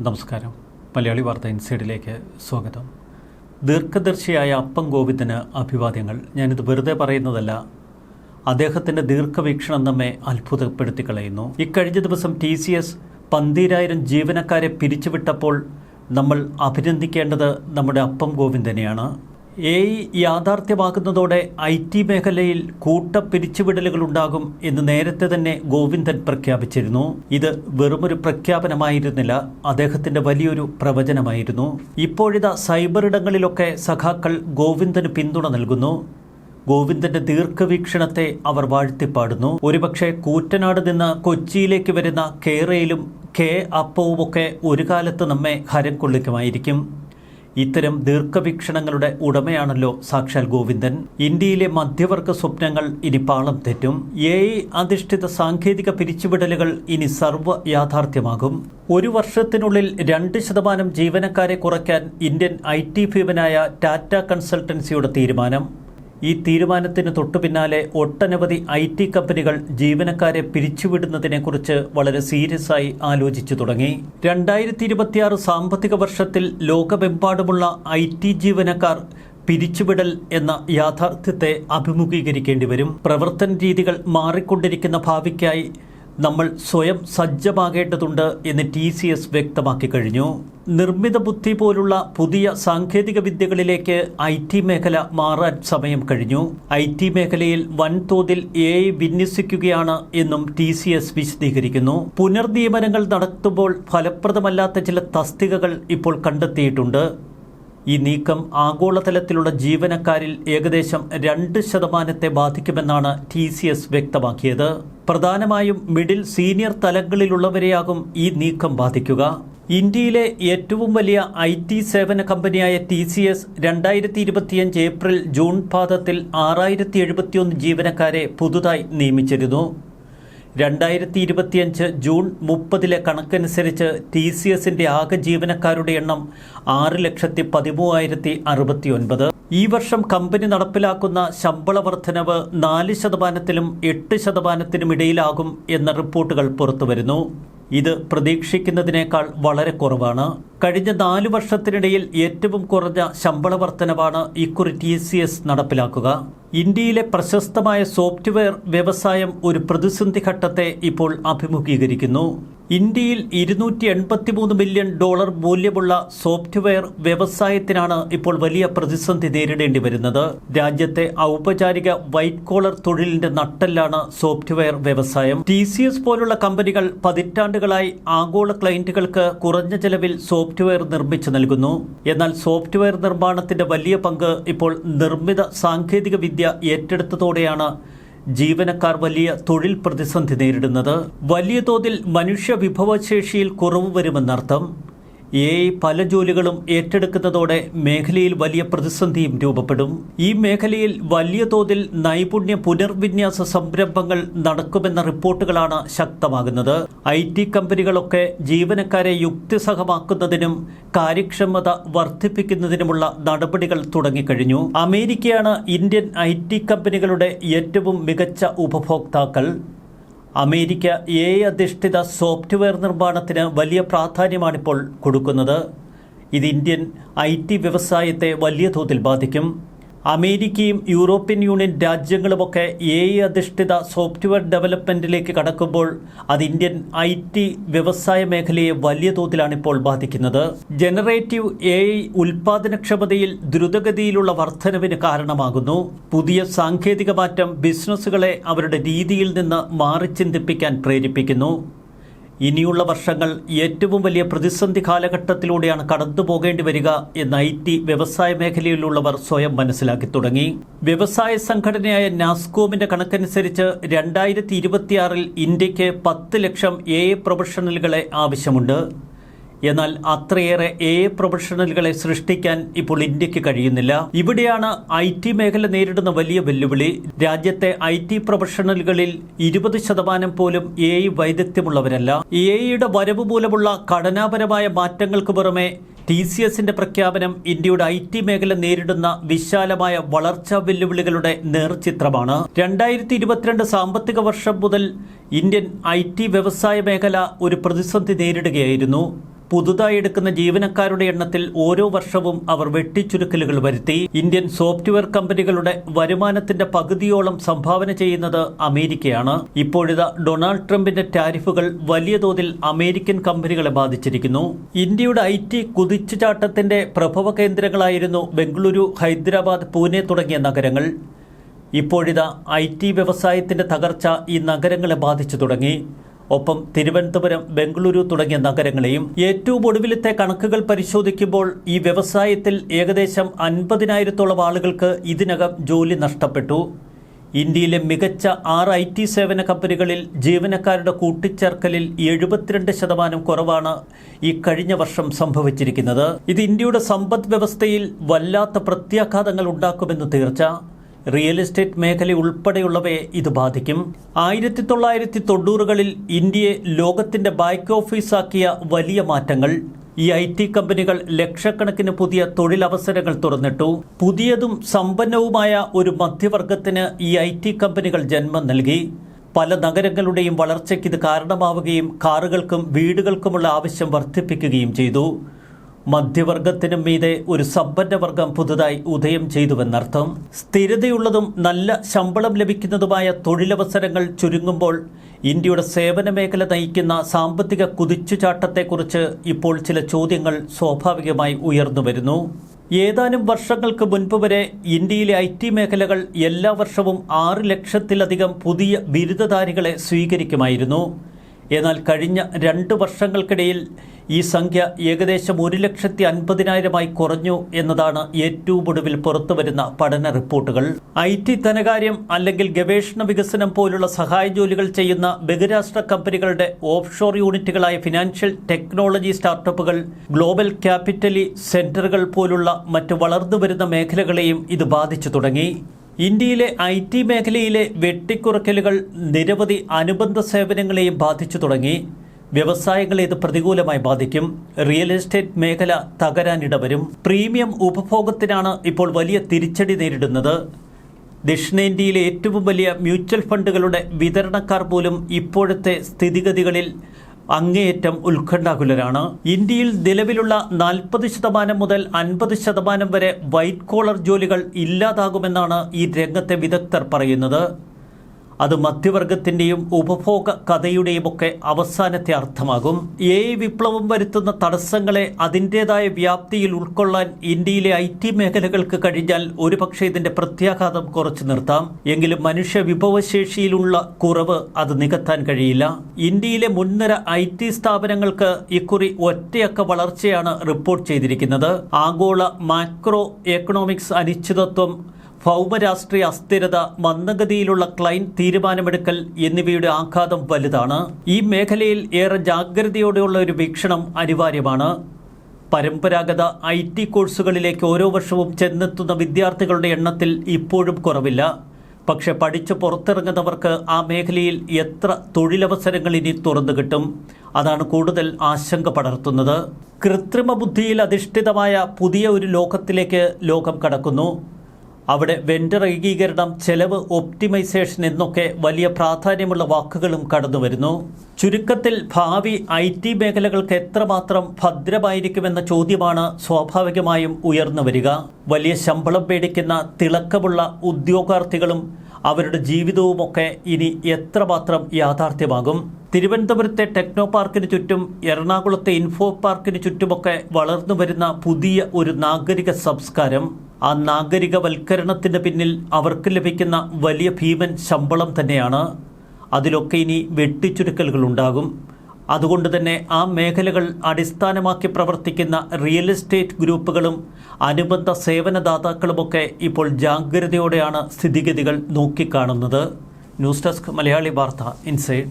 നമസ്കാരം. മലയാളി വാർത്ത ഇൻസൈഡിലേക്ക് സ്വാഗതം. ദീർഘദർശിയായ അപ്പം ഗോവിന്ദന് അഭിവാദ്യങ്ങൾ. ഞാനിത് വെറുതെ പറയുന്നതല്ല. അദ്ദേഹത്തിന്റെ ദീർഘവീക്ഷണം നമ്മെ അത്ഭുതപ്പെടുത്തി കളയുന്നു. ഇക്കഴിഞ്ഞ ദിവസം ടി സി എസ് പന്തീരായിരം ജീവനക്കാരെ പിരിച്ചുവിട്ടപ്പോൾ നമ്മൾ അഭിനന്ദിക്കേണ്ടത് നമ്മുടെ അപ്പം ഗോവിന്ദനെയാണ്. എ ഐ യാഥാർത്ഥ്യമാകുന്നതോടെ ഐ ടി മേഖലയിൽ കൂട്ട പിരിച്ചുവിടലുകൾ ഉണ്ടാകും എന്ന് നേരത്തെ തന്നെ ഗോവിന്ദൻ പ്രഖ്യാപിച്ചിരുന്നു. ഇത് വെറുമൊരു പ്രഖ്യാപനമായിരുന്നില്ല അദ്ദേഹത്തിന്റെ വലിയൊരു പ്രവചനമായിരുന്നു. ഇപ്പോഴിതാ സൈബർ ഇടങ്ങളിലൊക്കെ സഖാക്കൾ ഗോവിന്ദന് പിന്തുണ നൽകുന്നു. ഗോവിന്ദന്റെ ദീർഘവീക്ഷണത്തെ അവർ വാഴ്ത്തിപ്പാടുന്നു. ഒരുപക്ഷെ കൂറ്റനാട് നിന്ന് കൊച്ചിയിലേക്ക് വരുന്ന കേരയിലും കെ അപ്പവുമൊക്കെ ഒരു കാലത്ത് നമ്മെ ഹരം കൊള്ളിക്കുമായിരിക്കും. ഇത്തരം ദീർഘവീക്ഷണങ്ങളുടെ ഉടമയാണല്ലോ സാക്ഷാൽ ഗോവിന്ദൻ. ഇന്ത്യയിലെ മധ്യവർഗ സ്വപ്നങ്ങൾ ഇനി പാളം തെറ്റും. എ ഐ അധിഷ്ഠിത സാങ്കേതിക പിരിച്ചുവിടലുകൾ ഇനി സർവ യാഥാർത്ഥ്യമാകും. ഒരു വർഷത്തിനുള്ളിൽ രണ്ട് ശതമാനം ജീവനക്കാരെ കുറയ്ക്കാൻ ഇന്ത്യൻ ഐ ടി ഭീമനായ ടാറ്റ കൺസൾട്ടൻസിയുടെ തീരുമാനം. ഈ തീരുമാനത്തിന് തൊട്ടു പിന്നാലെ ഒട്ടനവധി ഐ ടി കമ്പനികൾ ജീവനക്കാരെ പിരിച്ചുവിടുന്നതിനെക്കുറിച്ച് വളരെ സീരിയസ് ആയി ആലോചിച്ചു തുടങ്ങി. രണ്ടായിരത്തി ഇരുപത്തിയാറ് സാമ്പത്തിക വർഷത്തിൽ ലോകമെമ്പാടുമുള്ള ഐ ടി ജീവനക്കാർ പിരിച്ചുവിടൽ എന്ന യാഥാർത്ഥ്യത്തെ അഭിമുഖീകരിക്കേണ്ടി വരും പ്രവർത്തന രീതികൾ മാറിക്കൊണ്ടിരിക്കുന്ന ഭാവിക്കായി നമ്മൾ സ്വയം സജ്ജമാകേണ്ടതുണ്ട് എന്ന് ടി സി എസ് വ്യക്തമാക്കി കഴിഞ്ഞു. നിർമ്മിത ബുദ്ധി പോലുള്ള പുതിയ സാങ്കേതിക വിദ്യകളിലേക്ക് ഐ ടി മേഖല മാറാൻ സമയം കഴിഞ്ഞു. ഐ ടി മേഖലയിൽ വൻതോതിൽ എ ഐ വിന്യസിക്കുകയാണ് എന്നും ടി സി എസ് വിശദീകരിക്കുന്നു. പുനർനിയമനങ്ങൾ നടത്തുമ്പോൾ ഫലപ്രദമല്ലാത്ത ചില തസ്തികകൾ ഇപ്പോൾ കണ്ടെത്തിയിട്ടുണ്ട്. ഈ നീക്കം ആഗോളതലത്തിലുള്ള ജീവനക്കാരിൽ ഏകദേശം രണ്ട് ശതമാനത്തെ ബാധിക്കുമെന്നാണ് ടി സി എസ് വ്യക്തമാക്കിയത്. പ്രധാനമായും മിഡിൽ സീനിയർ തലങ്ങളിലുള്ളവരെയാകും ഈ നീക്കം ബാധിക്കുക. ഇന്ത്യയിലെ ഏറ്റവും വലിയ ഐ ടി സേവന കമ്പനിയായ ടി സി എസ് രണ്ടായിരത്തി ഇരുപത്തിയഞ്ച് ഏപ്രിൽ ജൂൺ പാദത്തിൽ ആറായിരത്തി എഴുപത്തിയൊന്ന് ജീവനക്കാരെ പുതുതായി നിയമിച്ചിരുന്നു. രണ്ടായിരത്തി ഇരുപത്തിയഞ്ച് ജൂൺ മുപ്പതിലെ കണക്കനുസരിച്ച് ടി സി എസിന്റെ ആകെ ജീവനക്കാരുടെ എണ്ണം ആറ് ലക്ഷത്തി പതിമൂവായിരത്തി അറുപത്തി ഒൻപത് ഈ വർഷം കമ്പനി നടപ്പിലാക്കുന്ന ശമ്പള വർധനവ് നാല് ശതമാനത്തിലും എട്ട് ശതമാനത്തിനും ഇടയിലാകും എന്ന റിപ്പോർട്ടുകൾ പുറത്തുവരുന്നു. ഇത് പ്രതീക്ഷിക്കുന്നതിനേക്കാൾ വളരെ കുറവാണ്. കഴിഞ്ഞ നാലു വർഷത്തിനിടയിൽ ഏറ്റവും കുറഞ്ഞ ശമ്പള വർധനവാണ് ഇക്കുറി ടി സി എസ് നടപ്പിലാക്കുക. ഇന്ത്യയിലെ പ്രശസ്തമായ സോഫ്റ്റ്വെയർ വ്യവസായം ഒരു പ്രതിസന്ധി ഘട്ടത്തെ ഇപ്പോൾ അഭിമുഖീകരിക്കുന്നു. ഇന്ത്യയിൽ ഇരുന്നൂറ്റി എൺപത്തിമൂന്ന് മില്യൺ ഡോളർ മൂല്യമുള്ള സോഫ്റ്റ്വെയർ വ്യവസായത്തിനാണ് ഇപ്പോൾ വലിയ പ്രതിസന്ധി നേരിടേണ്ടി വരുന്നത്. രാജ്യത്തെ ഔപചാരിക വൈറ്റ് കോളർ തൊഴിലിന്റെ നട്ടെല്ലാണ് സോഫ്റ്റ്വെയർ വ്യവസായം. ടി സി എസ് പോലുള്ള കമ്പനികൾ പതിറ്റാണ്ടുകളായി ആഗോള ക്ലയന്റുകൾക്ക് കുറഞ്ഞ ചെലവിൽ സോഫ്റ്റ്വെയർ നിർമ്മിച്ചു നൽകുന്നു. എന്നാൽ സോഫ്റ്റ്വെയർ നിർമ്മാണത്തിന്റെ വലിയ പങ്ക് ഇപ്പോൾ നിർമ്മിത സാങ്കേതിക വിദ്യ ഏറ്റെടുത്തതോടെയാണ് ജീവനക്കാർ വലിയ തൊഴിൽ പ്രതിസന്ധി നേരിടുന്നത് വലിയ തോതിൽ മനുഷ്യ വിഭവശേഷിയിൽ കുറവ് വരുമെന്നർത്ഥം എ പല ജോലികളും ഏറ്റെടുക്കുന്നതോടെ മേഖലയിൽ വലിയ പ്രതിസന്ധിയും രൂപപ്പെടും. ഈ മേഖലയിൽ വലിയ തോതിൽ നൈപുണ്യ പുനർവിന്യാസ സംരംഭങ്ങൾ നടക്കുമെന്ന റിപ്പോർട്ടുകളാണ് ശക്തമാകുന്നത്. ഐ ടി കമ്പനികളൊക്കെ ജീവനക്കാരെ യുക്തിസഹമാക്കുന്നതിനും കാര്യക്ഷമത വർദ്ധിപ്പിക്കുന്നതിനുമുള്ള നടപടികൾ തുടങ്ങിക്കഴിഞ്ഞു. അമേരിക്കയാണ് ഇന്ത്യൻ ഐ കമ്പനികളുടെ ഏറ്റവും മികച്ച ഉപഭോക്താക്കൾ. അമേരിക്ക എ അധിഷ്ഠിത സോഫ്റ്റ്വെയർ നിർമ്മാണത്തിന് വലിയ പ്രാധാന്യമാണിപ്പോൾ കൊടുക്കുന്നത്. ഇത് ഇന്ത്യൻ ഐ ടി വ്യവസായത്തെ വലിയ തോതിൽ ബാധിക്കും. അമേരിക്കയും യൂറോപ്യൻ യൂണിയൻ രാജ്യങ്ങളുമൊക്കെ എ ഐ അധിഷ്ഠിത സോഫ്റ്റ്വെയർ ഡെവലപ്മെന്റിലേക്ക് കടക്കുമ്പോൾ അത് ഇന്ത്യൻ ഐ ടി വ്യവസായ മേഖലയെ വലിയ തോതിലാണ് ഇപ്പോൾ ബാധിക്കുന്നത്. ജനറേറ്റീവ് എ ഐ ഉൽപാദനക്ഷമതയിൽ ദ്രുതഗതിയിലുള്ള വർധനവിന് കാരണമാകുന്നു. പുതിയ സാങ്കേതിക മാറ്റം ബിസിനസ്സുകളെ അവരുടെ രീതിയിൽ നിന്ന് മാറി ചിന്തിപ്പിക്കാൻ പ്രേരിപ്പിക്കുന്നു. ഇനിയുള്ള വർഷങ്ങൾ ഏറ്റവും വലിയ പ്രതിസന്ധി കാലഘട്ടത്തിലൂടെയാണ് കടന്നു പോകേണ്ടി വരിക എന്ന് ഐ ടി വ്യവസായ മേഖലയിലുള്ളവർ സ്വയം മനസ്സിലാക്കി തുടങ്ങി. വ്യവസായ സംഘടനയായ നാസ്കോമിന്റെ കണക്കനുസരിച്ച് രണ്ടായിരത്തി ഇരുപത്തിയാറിൽ ഇന്ത്യയ്ക്ക് പത്ത് ലക്ഷം എ പ്രൊഫഷണലുകളെ ആവശ്യമുണ്ട്. എന്നാൽ അത്രയേറെ എ പ്രൊഫഷണലുകളെ സൃഷ്ടിക്കാൻ ഇപ്പോൾ ഇന്ത്യയ്ക്ക് കഴിയുന്നില്ല. ഇവിടെയാണ് ഐ ടി മേഖല നേരിടുന്ന വലിയ വെല്ലുവിളി. രാജ്യത്തെ ഐ ടി പ്രൊഫഷണലുകളിൽ ഇരുപത് ശതമാനം പോലും എ ഐ വൈദഗ്ധ്യമുള്ളവരല്ല. എ ഐയുടെ വരവ് മൂലമുള്ള ഘടനാപരമായ മാറ്റങ്ങൾക്ക് പുറമെ ടി സി എസിന്റെ പ്രഖ്യാപനം ഇന്ത്യയുടെ ഐ ടി മേഖല നേരിടുന്ന വിശാലമായ വളർച്ചാ വെല്ലുവിളികളുടെ നേർചിത്രമാണ്. രണ്ടായിരത്തി ഇരുപത്തിരണ്ട് സാമ്പത്തിക വർഷം മുതൽ ഇന്ത്യൻ ഐ വ്യവസായ മേഖല ഒരു പ്രതിസന്ധി നേരിടുകയായിരുന്നു. പുതുതായി എടുക്കുന്ന ജീവനക്കാരുടെ എണ്ണത്തിൽ ഓരോ വർഷവും അവർ വെട്ടിച്ചുരുക്കലുകൾ വരുത്തി. ഇന്ത്യൻ സോഫ്റ്റ്വെയർ കമ്പനികളുടെ വരുമാനത്തിന്റെ പകുതിയോളം സംഭാവന ചെയ്യുന്നത് അമേരിക്കയാണ്. ഇപ്പോഴിതാ ഡൊണാൾഡ് ട്രംപിന്റെ ടാരിഫുകൾ വലിയ തോതിൽ അമേരിക്കൻ കമ്പനികളെ ബാധിച്ചിരിക്കുന്നു. ഇന്ത്യയുടെ ഐ ടി കുതിച്ചുചാട്ടത്തിന്റെ പ്രഭവ കേന്ദ്രങ്ങളായിരുന്നു ബംഗളൂരു ഹൈദരാബാദ് പൂനെ തുടങ്ങിയ നഗരങ്ങൾ. ഇപ്പോഴിതാ ഐ ടി വ്യവസായത്തിന്റെ തകർച്ച ഈ നഗരങ്ങളെ ബാധിച്ചു തുടങ്ങി. ഒപ്പം തിരുവനന്തപുരം ബംഗളൂരു തുടങ്ങിയ നഗരങ്ങളെയും ഏറ്റവും ഒടുവിലത്തെ കണക്കുകൾ പരിശോധിക്കുമ്പോൾ ഈ വ്യവസായത്തിൽ ഏകദേശം അൻപതിനായിരത്തോളം ആളുകൾക്ക് ഇതിനകം ജോലി നഷ്ടപ്പെട്ടു. ഇന്ത്യയിലെ മികച്ച ആറ് ഐ ടി സേവന കമ്പനികളിൽ ജീവനക്കാരുടെ കൂട്ടിച്ചേർക്കലിൽ എഴുപത്തിരണ്ട് ശതമാനം കുറവാണ് ഈ കഴിഞ്ഞ വർഷം സംഭവിച്ചിരിക്കുന്നത്. ഇത് ഇന്ത്യയുടെ സമ്പദ് വ്യവസ്ഥയിൽ വല്ലാത്ത പ്രത്യാഘാതങ്ങൾ ഉണ്ടാക്കുമെന്ന് തീർച്ച. റിയൽ എസ്റ്റേറ്റ് മേഖല ഉൾപ്പെടെയുള്ളവയെ ഇത് ബാധിക്കും. ആയിരത്തി തൊള്ളായിരത്തി തൊണ്ണൂറുകളിൽ ഇന്ത്യയെ ലോകത്തിന്റെ ബാക്ക് ഓഫീസാക്കിയ വലിയ മാറ്റങ്ങൾ. ഈ ഐ ടി കമ്പനികൾ ലക്ഷക്കണക്കിന് പുതിയ തൊഴിലവസരങ്ങൾ തുറന്നിട്ടു. പുതിയതും സമ്പന്നവുമായ ഒരു മധ്യവർഗത്തിന് ഈ ഐ ടി കമ്പനികൾ ജന്മം നൽകി. പല നഗരങ്ങളുടെയും വളർച്ചയ്ക്ക് ഇത് കാരണമാവുകയും കാറുകൾക്കും വീടുകൾക്കുമുള്ള ആവശ്യം വർദ്ധിപ്പിക്കുകയും ചെയ്തു. മധ്യവർഗത്തിനും മീതെ ഒരു സമ്പന്നവർഗം പുതുതായി ഉദയം ചെയ്തുവെന്നർത്ഥം. സ്ഥിരതയുള്ളതും നല്ല ശമ്പളം ലഭിക്കുന്നതുമായ തൊഴിലവസരങ്ങൾ ചുരുങ്ങുമ്പോൾ ഇന്ത്യയുടെ സേവന മേഖല നയിക്കുന്ന സാമ്പത്തിക കുതിച്ചുചാട്ടത്തെക്കുറിച്ച് ഇപ്പോൾ ചില ചോദ്യങ്ങൾ സ്വാഭാവികമായി ഉയർന്നു വരുന്നു ഏതാനും വർഷങ്ങൾക്ക് മുൻപ് വരെ ഇന്ത്യയിലെ ഐ ടി മേഖലകൾ എല്ലാ വർഷവും ആറ് ലക്ഷത്തിലധികം പുതിയ ബിരുദധാരികളെ സ്വീകരിക്കുമായിരുന്നു. എന്നാൽ കഴിഞ്ഞ രണ്ട് വർഷങ്ങൾക്കിടയിൽ ഈ സംഖ്യ ഏകദേശം ഒരു ലക്ഷത്തി അൻപതിനായിരമായി കുറഞ്ഞു എന്നതാണ് ഏറ്റവും ഒടുവിൽ പുറത്തുവരുന്ന പഠന റിപ്പോർട്ടുകൾ. ഐ ടി ധനകാര്യം അല്ലെങ്കിൽ ഗവേഷണ വികസനം പോലുള്ള സഹായ ജോലികൾ ചെയ്യുന്ന ബഹുരാഷ്ട്ര കമ്പനികളുടെ ഓഫ്ഷോർ യൂണിറ്റുകളായ ഫിനാൻഷ്യൽ ടെക്നോളജി സ്റ്റാർട്ടപ്പുകൾ ഗ്ലോബൽ ക്യാപിറ്റലി സെന്ററുകൾ പോലുള്ള മറ്റ് വളർന്നു വരുന്ന മേഖലകളെയും ഇത് ബാധിച്ചു തുടങ്ങി. ഇന്ത്യയിലെ ഐ ടി മേഖലയിലെ വെട്ടിക്കുറക്കലുകൾ നിരവധി അനുബന്ധ സേവനങ്ങളെയും ബാധിച്ചു തുടങ്ങി. വ്യവസായങ്ങളെ ഇത് പ്രതികൂലമായി ബാധിക്കും. റിയൽ എസ്റ്റേറ്റ് മേഖല തകരാനിടവരും. പ്രീമിയം ഉപഭോഗത്തിനാണ് ഇപ്പോൾ വലിയ തിരിച്ചടി നേരിടുന്നത്. ദക്ഷിണേന്ത്യയിലെ ഏറ്റവും വലിയ മ്യൂച്വൽ ഫണ്ടുകളുടെ വിതരണക്കാർ പോലും ഇപ്പോഴത്തെ സ്ഥിതിഗതികളിൽ അങ്ങേയറ്റം ഉത്കണ്ഠാകുലരാണ്. ഇന്ത്യയിൽ നിലവിലുള്ള നാൽപ്പത് ശതമാനം മുതൽ അൻപത് ശതമാനം വരെ വൈറ്റ് കോളർ ജോലികൾ ഇല്ലാതാകുമെന്നാണ് ഈ രംഗത്തെ വിദഗ്ധർ പറയുന്നത്. അത് മധ്യവർഗത്തിന്റെയും ഉപഭോഗ കഥയുടെയും ഒക്കെ അവസാനത്തെ അർത്ഥമാകും. എ വിപ്ലവം വരുത്തുന്ന തടസ്സങ്ങളെ അതിന്റെതായ വ്യാപ്തിയിൽ ഉൾക്കൊള്ളാൻ ഇന്ത്യയിലെ ഐ ടി മേഖലകൾക്ക് കഴിഞ്ഞാൽ ഒരുപക്ഷെ ഇതിന്റെ പ്രത്യാഘാതം കുറച്ചു നിർത്താം. എങ്കിലും മനുഷ്യ വിഭവശേഷിയിലുള്ള കുറവ് അത് നികത്താൻ കഴിയില്ല. ഇന്ത്യയിലെ മുൻനിര ഐ ടി സ്ഥാപനങ്ങൾക്ക് ഇക്കുറി ഒറ്റയക്ക വളർച്ചയാണ് റിപ്പോർട്ട് ചെയ്തിരിക്കുന്നത്. ആഗോള മാക്രോ എക്കണോമിക്സ് അനിശ്ചിതത്വം ഭൗമരാഷ്ട്രീയ അസ്ഥിരത മന്ദഗതിയിലുള്ള ക്ലൈന്റ് തീരുമാനമെടുക്കൽ എന്നിവയുടെ ആഘാതം വലുതാണ്. ഈ മേഖലയിൽ ഏറെ ജാഗ്രതയോടെയുള്ള ഒരു വീക്ഷണം അനിവാര്യമാണ്. പരമ്പരാഗത ഐ ടി കോഴ്സുകളിലേക്ക് ഓരോ വർഷവും ചെന്നെത്തുന്ന വിദ്യാർത്ഥികളുടെ എണ്ണത്തിൽ ഇപ്പോഴും കുറവില്ല. പക്ഷെ പഠിച്ച് പുറത്തിറങ്ങുന്നവർക്ക് ആ മേഖലയിൽ എത്ര തൊഴിലവസരങ്ങൾ ഇനി തുറന്നു കിട്ടും? അതാണ് കൂടുതൽ ആശങ്ക പടർത്തുന്നത്. കൃത്രിമ ബുദ്ധിയിൽ അധിഷ്ഠിതമായ പുതിയ ഒരു ലോകത്തിലേക്ക് ലോകം കടക്കുന്നു. അവിടെ വെണ്ടർ ഏകീകരണം ചെലവ് ഒപ്റ്റിമൈസേഷൻ എന്നൊക്കെ വലിയ പ്രാധാന്യമുള്ള വാക്കുകളും കടന്നുവരുന്നു. ചുരുക്കത്തിൽ ഭാവി ഐ ടി മേഖലകൾക്ക് എത്രമാത്രം ഭദ്രമായിരിക്കുമെന്ന ചോദ്യമാണ് സ്വാഭാവികമായും ഉയർന്നു വരിക. വലിയ ശമ്പളം പേടിക്കുന്ന തിളക്കമുള്ള ഉദ്യോഗാർത്ഥികളും അവരുടെ ജീവിതവുമൊക്കെ ഇനി എത്രമാത്രം യാഥാർത്ഥ്യമാകും? തിരുവനന്തപുരത്തെ ടെക്നോ പാർക്കിന് ചുറ്റും എറണാകുളത്തെ ഇൻഫോ പാർക്കിന് ചുറ്റുമൊക്കെ വളർന്നു വരുന്ന പുതിയ ഒരു നാഗരിക സംസ്കാരം. ആ നാഗരികവൽക്കരണത്തിന് പിന്നിൽ അവർക്ക് ലഭിക്കുന്ന വലിയ ഭീമൻ ശമ്പളം തന്നെയാണ്. അതിലൊക്കെ ഇനി വെട്ടിച്ചുരുക്കലുകൾ ഉണ്ടാകും. അതുകൊണ്ട് തന്നെ ആ മേഖലകൾ അടിസ്ഥാനമാക്കി പ്രവർത്തിക്കുന്ന റിയൽ എസ്റ്റേറ്റ് ഗ്രൂപ്പുകളും അനുബന്ധ സേവനദാതാക്കളുമൊക്കെ ഇപ്പോൾ ജാഗ്രതയോടെയാണ് സ്ഥിതിഗതികൾ നോക്കിക്കാണുന്നത്. ന്യൂസ് ഡെസ്ക് മലയാളി വാർത്ത ഇൻസൈഡ്.